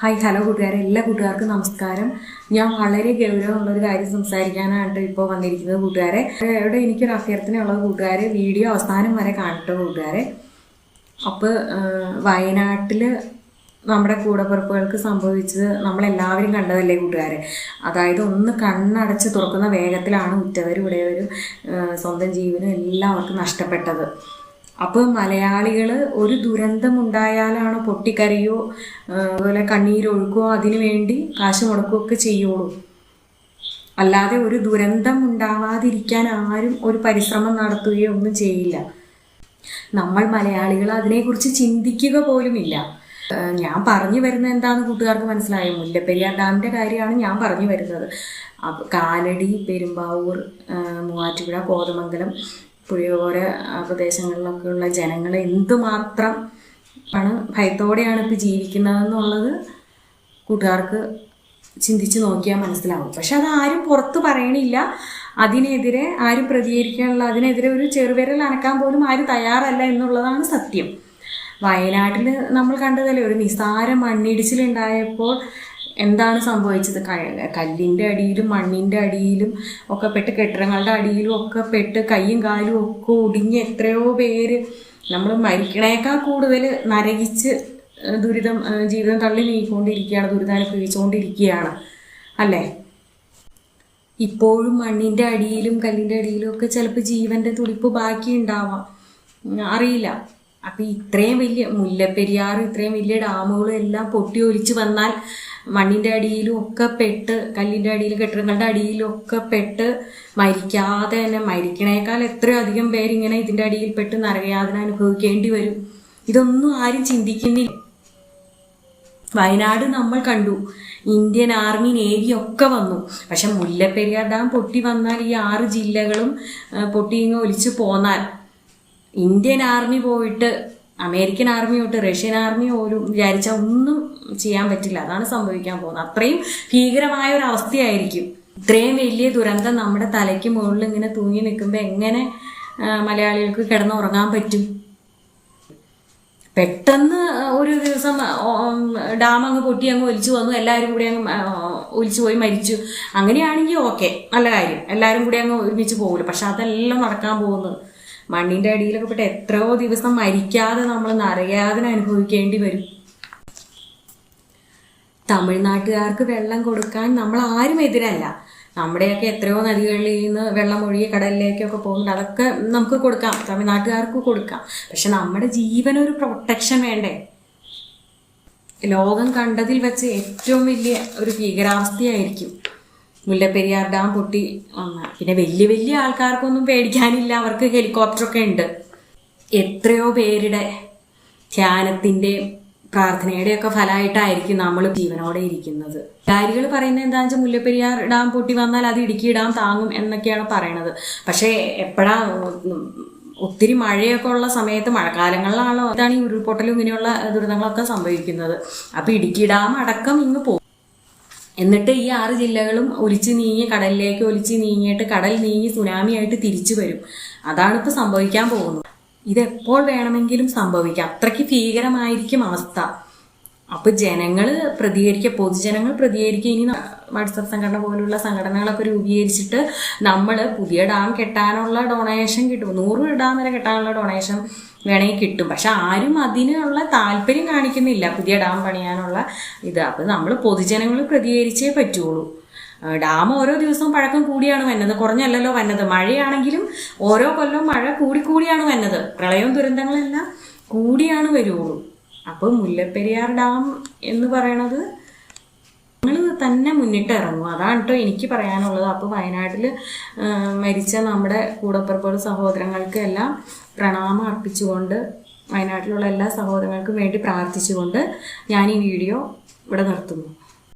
Hi hello കൂട്ടുകാരെ. എല്ലാ കൂട്ടുകാർക്കും നമസ്കാരം. ഞാൻ വളരെ ഗൗരവമുള്ള ഒരു കാര്യം സംസാരിക്കാനായിട്ട് ഇപ്പോൾ വന്നിരിക്കുന്നത് കൂട്ടുകാരെ. ഇവിടെ എനിക്കൊരു അഭ്യർത്ഥനയുള്ളത് കൂട്ടുകാരെ വീഡിയോ അവസാനം വരെ കാണട്ടെ കൂട്ടുകാരെ. അപ്പോൾ വയനാട്ടിൽ നമ്മുടെ കൂടപ്പിറപ്പുകൾക്ക് സംഭവിച്ചത് നമ്മളെല്ലാവരും കണ്ടതല്ലേ കൂട്ടുകാരെ? അതായത് ഒന്ന് കണ്ണടച്ച് തുറക്കുന്ന വേഗത്തിലാണ് ഉറ്റവരും ആ, സ്വന്തം ജീവനും എല്ലാവർക്കും നഷ്ടപ്പെട്ടത്. അപ്പോൾ മലയാളികൾ ഒരു ദുരന്തം ഉണ്ടായാലാണ് പൊട്ടിക്കരയോ അതുപോലെ കണ്ണീരൊഴുക്കോ അതിനു വേണ്ടി കാശ് മുടക്കുകയൊക്കെ ചെയ്യുള്ളൂ. അല്ലാതെ ഒരു ദുരന്തം ഉണ്ടാവാതിരിക്കാൻ ആരും ഒരു പരിശ്രമം നടത്തുകയോ ഒന്നും ചെയ്യില്ല. നമ്മൾ മലയാളികൾ അതിനെക്കുറിച്ച് ചിന്തിക്കുക പോലുമില്ല. ഞാൻ പറഞ്ഞു വരുന്നത് എന്താണെന്ന് കൂട്ടുകാർക്ക് മനസ്സിലായോ? മുല്ലപ്പെരിയാർ ഡാമിന്റെ കാര്യമാണ് ഞാൻ പറഞ്ഞു വരുന്നത്. കാലടി പെരുമ്പാവൂർ മൂവാറ്റുപുഴ കോതമംഗലം പുഴയോര ആ പ്രദേശങ്ങളിലൊക്കെ ഉള്ള ജനങ്ങൾ എന്തുമാത്രം ആണ് ഭയത്തോടെയാണ് ഇപ്പോൾ ജീവിക്കുന്നതെന്നുള്ളത് കൂട്ടുകാർക്ക് ചിന്തിച്ച് നോക്കിയാൽ മനസ്സിലാവും. പക്ഷെ അത് ആരും പുറത്ത് പറയണില്ല. അതിനെതിരെ ആരും പ്രതികരിക്കാനുള്ള അതിനെതിരെ ഒരു ചെറുവിരൽ അനക്കാൻ പോലും ആരും തയ്യാറല്ല എന്നുള്ളതാണ് സത്യം. വയനാട്ടിൽ നമ്മൾ കണ്ടതല്ലേ ഒരു നിസ്സാര മണ്ണിടിച്ചിലുണ്ടായപ്പോൾ എന്താണ് സംഭവിച്ചത്? കല്ലിന്റെ അടിയിലും മണ്ണിന്റെ അടിയിലും ഒക്കെ പെട്ട് കെട്ടിടങ്ങളുടെ അടിയിലും ഒക്കെ പെട്ട് കൈയും കാലും ഒക്കെ ഒടിഞ്ഞ് എത്രയോ പേര് നമ്മൾ മരിക്കണേക്കാൾ കൂടുതൽ നരകിച്ച് ദുരിതം ജീവിതം തള്ളി നീക്കിക്കൊണ്ടിരിക്കുകയാണ് ദുരിതം അനുഭവിച്ചുകൊണ്ടിരിക്കുകയാണ് അല്ലേ? ഇപ്പോഴും മണ്ണിന്റെ അടിയിലും കല്ലിന്റെ അടിയിലും ഒക്കെ ചിലപ്പോൾ ജീവന്റെ തുടിപ്പ് ബാക്കി ഉണ്ടാവാം. അറിയില്ല. അപ്പം ഇത്രയും വലിയ മുല്ലപ്പെരിയാർ ഇത്രയും വലിയ ഡാമുകളും എല്ലാം പൊട്ടി ഒലിച്ച് വന്നാൽ മണ്ണിന്റെ അടിയിലും ഒക്കെ പെട്ട് കല്ലിന്റെ അടിയിലും കെട്ടിടങ്ങളുടെ അടിയിലും ഒക്കെ പെട്ട് മരിക്കാതെ തന്നെ മരിക്കണേക്കാൾ എത്രയോ അധികം പേരിങ്ങനെ ഇതിന്റെ അടിയിൽ പെട്ട് നരകയാതന അനുഭവിക്കേണ്ടി വരും. ഇതൊന്നും ആരും ചിന്തിക്കുന്നില്ല. വയനാട് നമ്മൾ കണ്ടു. ഇന്ത്യൻ ആർമി നേവി ഒക്കെ വന്നു. പക്ഷെ മുല്ലപ്പെരിയാർ ഡാം പൊട്ടി വന്നാൽ ഈ ആറ് ജില്ലകളും പൊട്ടി ഇങ്ങ് ഒലിച്ചു പോന്നാൽ ഇന്ത്യൻ ആർമി പോയിട്ട് അമേരിക്കൻ ആർമി തൊട്ട് റഷ്യൻ ആർമിയോ ഒരു വിചാരിച്ചാൽ ഒന്നും ചെയ്യാൻ പറ്റില്ല. അതാണ് സംഭവിക്കാൻ പോകുന്നത്. അത്രയും ഭീകരമായ ഒരു അവസ്ഥയായിരിക്കും. ഇത്രയും വലിയ ദുരന്തം നമ്മുടെ തലയ്ക്ക് മുകളിൽ ഇങ്ങനെ തൂങ്ങി നിൽക്കുമ്പോൾ എങ്ങനെ മലയാളികൾക്ക് കിടന്നുറങ്ങാൻ പറ്റും? പെട്ടെന്ന് ഒരു ദിവസം ഡാം അങ്ങ് പൊട്ടി അങ്ങ് ഒലിച്ചു വന്നു. എല്ലാവരും കൂടി അങ്ങ് ഒലിച്ചു പോയി മരിച്ചു. അങ്ങനെയാണെങ്കിൽ ഓക്കെ. നല്ല കാര്യം. എല്ലാവരും കൂടി അങ്ങ് ഒരുമിച്ച് പോകില്ല പക്ഷെ അതെല്ലാം നടക്കാൻ പോകുന്നത് മണ്ണിന്റെ അടിയിലൊക്കെ പെട്ട് എത്രയോ ദിവസം മരിക്കാതെ നമ്മൾ നരയാതന അനുഭവിക്കേണ്ടി വരും. തമിഴ്നാട്ടുകാർക്ക് വെള്ളം കൊടുക്കാൻ നമ്മൾ ആരും എതിരല്ല. നമ്മുടെയൊക്കെ എത്രയോ നദികളിൽ നിന്ന് വെള്ളം ഒഴുകി കടലിലേക്കൊക്കെ പോകുന്നുണ്ട്. അതൊക്കെ നമുക്ക് കൊടുക്കാം. തമിഴ്നാട്ടുകാർക്ക് കൊടുക്കാം. പക്ഷെ നമ്മുടെ ജീവനൊരു പ്രൊട്ടക്ഷൻ വേണ്ടേ? ലോകം കണ്ടതിൽ വെച്ച് ഏറ്റവും വലിയ ഒരു ഭീകരാവസ്ഥയായിരിക്കും. മുല്ലപ്പെരിയാർ ഡാം പൊട്ടി. പിന്നെ വലിയ വലിയ ആൾക്കാർക്കൊന്നും പേടിക്കാനില്ല. അവർക്ക് ഹെലികോപ്റ്റർ ഒക്കെ ഉണ്ട്. എത്രയോ പേരുടെ ധ്യാനത്തിന്റെ പ്രാർത്ഥനയുടെ ഒക്കെ ഫലമായിട്ടായിരിക്കും നമ്മൾ ജീവനോടെ ഇരിക്കുന്നത്. കാര്യങ്ങൾ പറയുന്നത് എന്താണെന്ന് വെച്ചാൽ മുല്ലപ്പെരിയാർ ഡാം പൊട്ടി വന്നാൽ അത് ഇടുക്കി ഡാം താങ്ങും എന്നൊക്കെയാണ് പറയണത്. പക്ഷേ എപ്പോഴാ ഒത്തിരി മഴയൊക്കെ ഉള്ള സമയത്ത് മഴക്കാലങ്ങളിലാണല്ലോ ഇതാണ് ഈ ഉരുൾപൊട്ടലും ഇങ്ങനെയുള്ള ദുരിതങ്ങളൊക്കെ സംഭവിക്കുന്നത്. അപ്പോൾ ഇടുക്കി ഡാം അടക്കം ഇങ്ങ് പോകും. എന്നിട്ട് ഈ ആറ് ജില്ലകളും ഒലിച്ച് നീങ്ങി കടലിലേക്ക് ഒലിച്ച് നീങ്ങിയിട്ട് കടൽ നീങ്ങി സുനാമി ആയിട്ട് തിരിച്ചു വരും. അതാണ് ഇപ്പോൾ സംഭവിക്കാൻ പോകുന്നത്. ഇതെപ്പോൾ വേണമെങ്കിലും സംഭവിക്കാം. അത്രയ്ക്ക് ഭീകരമായിരിക്കും അവസ്ഥ. അപ്പൊ ജനങ്ങൾ പ്രതികരിക്കുക പൊതുജനങ്ങൾ പ്രതികരിക്കുക ഇനി വാട്സപ്പ് സംഘടന പോലുള്ള സംഘടനകളൊക്കെ രൂപീകരിച്ചിട്ട് നമ്മൾ പുതിയ ഡാം കെട്ടാനുള്ള ഡൊണേഷൻ കിട്ടും. നൂറ് ഡാം വരെ കെട്ടാനുള്ള ഡൊണേഷൻ വേണമെങ്കിൽ കിട്ടും. പക്ഷെ ആരും അതിനുള്ള താല്പര്യം കാണിക്കുന്നില്ല പുതിയ ഡാം പണിയാനുള്ള ഇത്. അപ്പം നമ്മൾ പൊതുജനങ്ങൾ പ്രതികരിച്ചേ പറ്റുള്ളൂ. ഡാം ഓരോ ദിവസവും പഴക്കം കൂടിയാണ് വന്നത്. കുറഞ്ഞല്ലല്ലോ വന്നത്. മഴയാണെങ്കിലും ഓരോ കൊല്ലവും മഴ കൂടിക്കൂടിയാണ് വന്നത്. പ്രളയവും ദുരന്തങ്ങളെല്ലാം കൂടിയാണ് വരുള്ളൂ. അപ്പോൾ മുല്ലപ്പെരിയാർ ഡാം എന്ന് പറയണത് തന്നെ മുന്നിട്ട് ഇറങ്ങും. അതാണ് കേട്ടോ എനിക്ക് പറയാനുള്ളത്. അപ്പോൾ വയനാട്ടിൽ മരിച്ച നമ്മുടെ കൂടപ്പിറപ്പുകൾ സഹോദരങ്ങൾക്ക് എല്ലാം പ്രണാമം അർപ്പിച്ചുകൊണ്ട് വയനാട്ടിലുള്ള എല്ലാ സഹോദരങ്ങൾക്കും വേണ്ടി പ്രാർത്ഥിച്ചുകൊണ്ട് ഞാൻ ഈ വീഡിയോ ഇവിടെ നിർത്തുന്നു.